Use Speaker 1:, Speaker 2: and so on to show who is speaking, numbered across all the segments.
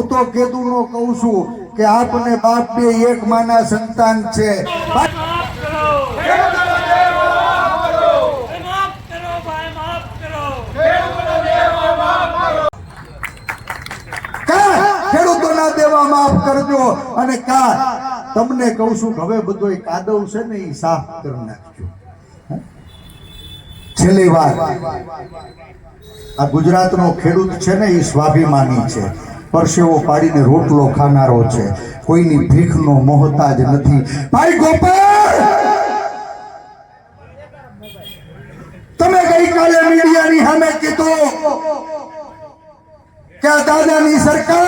Speaker 1: હું તો કેદુ નો કહું છું કે આપ બાપ બે એક માના સંતાન છે.
Speaker 2: માફ કરો. માફ કરો ભાઈ માફ કરો.
Speaker 1: કા? ખેડૂતોના દેવા માફ કરજો. અને કા? તમને કહું છું હવે બધો કાદવ છે ને એ સાફ કરી નાખજો. છેલ્લી વાર આ ગુજરાતનો ખેડૂત છે ને એ સ્વાભિમાની છે. પરસેવો પાડીને રોટલો ખાનારો છે. કોઈની ભીખનો મોહતાજ નથી. ભાઈ ગોપાલ! તમે ગઈકાલે મીડિયાની સામે કીધું કે આ દાદાની સરકાર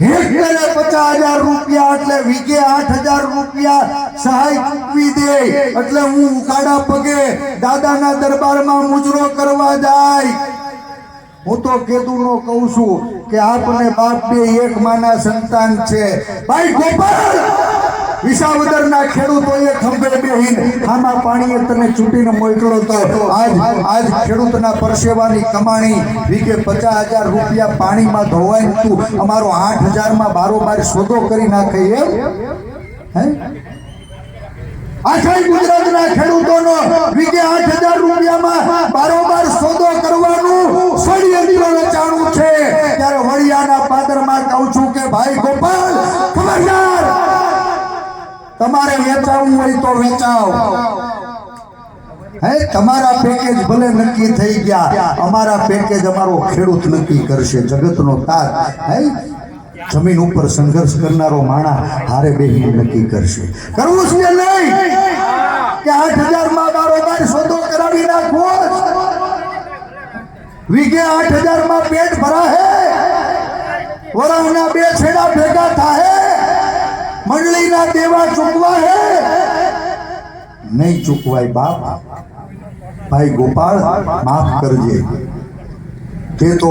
Speaker 1: હેક્ટરે પચાસ હજાર રૂપિયા એટલે વીઘે આઠ હજાર રૂપિયા સહાય ચૂકવી દે. એટલે હું ઉકાળા પગે દાદાના દરબારમાં મુજરો કરવા જાય. હું તો કેદુ નો કહું છું કે આપને બાપ બે એક માના સંતાન છે. ભાઈ, ગોપાલ! વિસાવદરના ખેડૂતોએ ખંભે બેહીન ખામા પાણીએ તને ચૂંટીને મોકલો તો આજ આજ ખેડૂતના પરસેવાની કમાણી વીકે પચાસ હજાર રૂપિયા પાણીમાં ધોવાય તું અમારો આઠ હજારમાં બારોબાર સોદો કરી નાખે એમ? હે? આખા ગુજરાતના ભાઈ ગોપાલ, ખબરદાર. તમારે વેચાવું હોય તો વેચાવ. હે, તમારા પેકેજ ભલે નક્કી થઈ ગયા, અમારા પેકેજ અમારો ખેડૂત નક્કી કરશે. જગતનો તાર, હે? જમીન ઉપર સંઘર્ષ કરનારો માણા હારે બેહી નક્કી કરશે. કરવું છે નહીં કે આઠ હજારમાં બારોબાર સોદો કરાવી નાખવો વીઘે આઠ હજારમાં પેટ ભરા હે વરાવના બે છેડા ભેગા થાય મંડળીના દેવા ચૂકવા હે. નહીં ચૂકવાય બાપ. ભાઈ ગોપાળ માફ કરજે. તે તો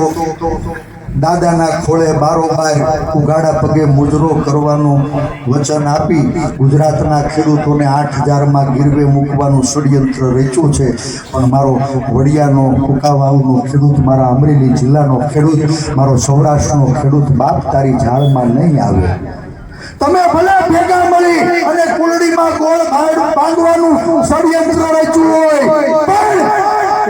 Speaker 1: દાદાના ખોળે બારોબાર ઉગાડા પગે મુજરો કરવાનું વચન આપી ગુજરાતના ખેડૂતોને આઠ હજારમાં ગીરવે મૂકવાનું ષડયંત્ર રચ્યું છે. પણ મારો વડિયાનો કુકાવાઉનો ખેડૂત, મારા અમરેલી જિલ્લાનો ખેડૂત, મારો સૌરાષ્ટ્રનો ખેડૂત બાપ તારી ઝાડમાં નહીં આવે. તમે ભલે ભેગા મળી અને કુલડીમાં ગોળ ભાડ બાંધવાનું ષડયંત્ર રચ્યું હોય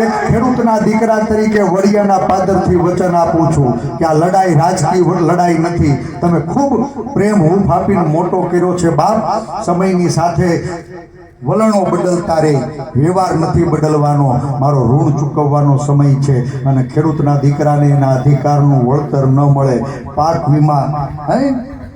Speaker 1: એક ખેડૂતના દીકરા તરીકે વડિયાના પાદરથી વચન આપું છું કે આ લડાઈ રાજકીય લડાઈ નથી. તમે ખૂબ પ્રેમ હૂંફ આપીને મોટો કર્યો છે બાપ. સમયની સાથે વલણો બદલતા રહે વ્યવહાર નથી બદલવાનો. મારો ઋણ ચૂકવવાનો સમય છે અને ખેડૂતના દીકરાને એના અધિકારનું વળતર ન મળે. પાક વીમા, હે?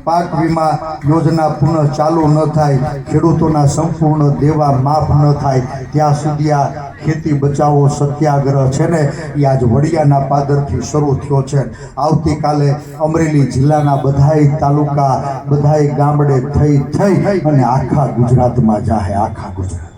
Speaker 1: પાક વીમા યોજના પુનઃ ચાલુ ન થાય. ખેડૂતોના સંપૂર્ણ દેવા માફ ન થાય. ત્યાં સુધી આ ખેતી બચાવો સત્યાગ્રહ છે ને એ આજ વડિયાના પાદરથી શરૂ થયો છે. આવતીકાલે અમરેલી જિલ્લાના બધાય તાલુકા, બધાય ગામડે થઈ થઈ અને આખા ગુજરાતમાં જાહે, આખા ગુજરાત.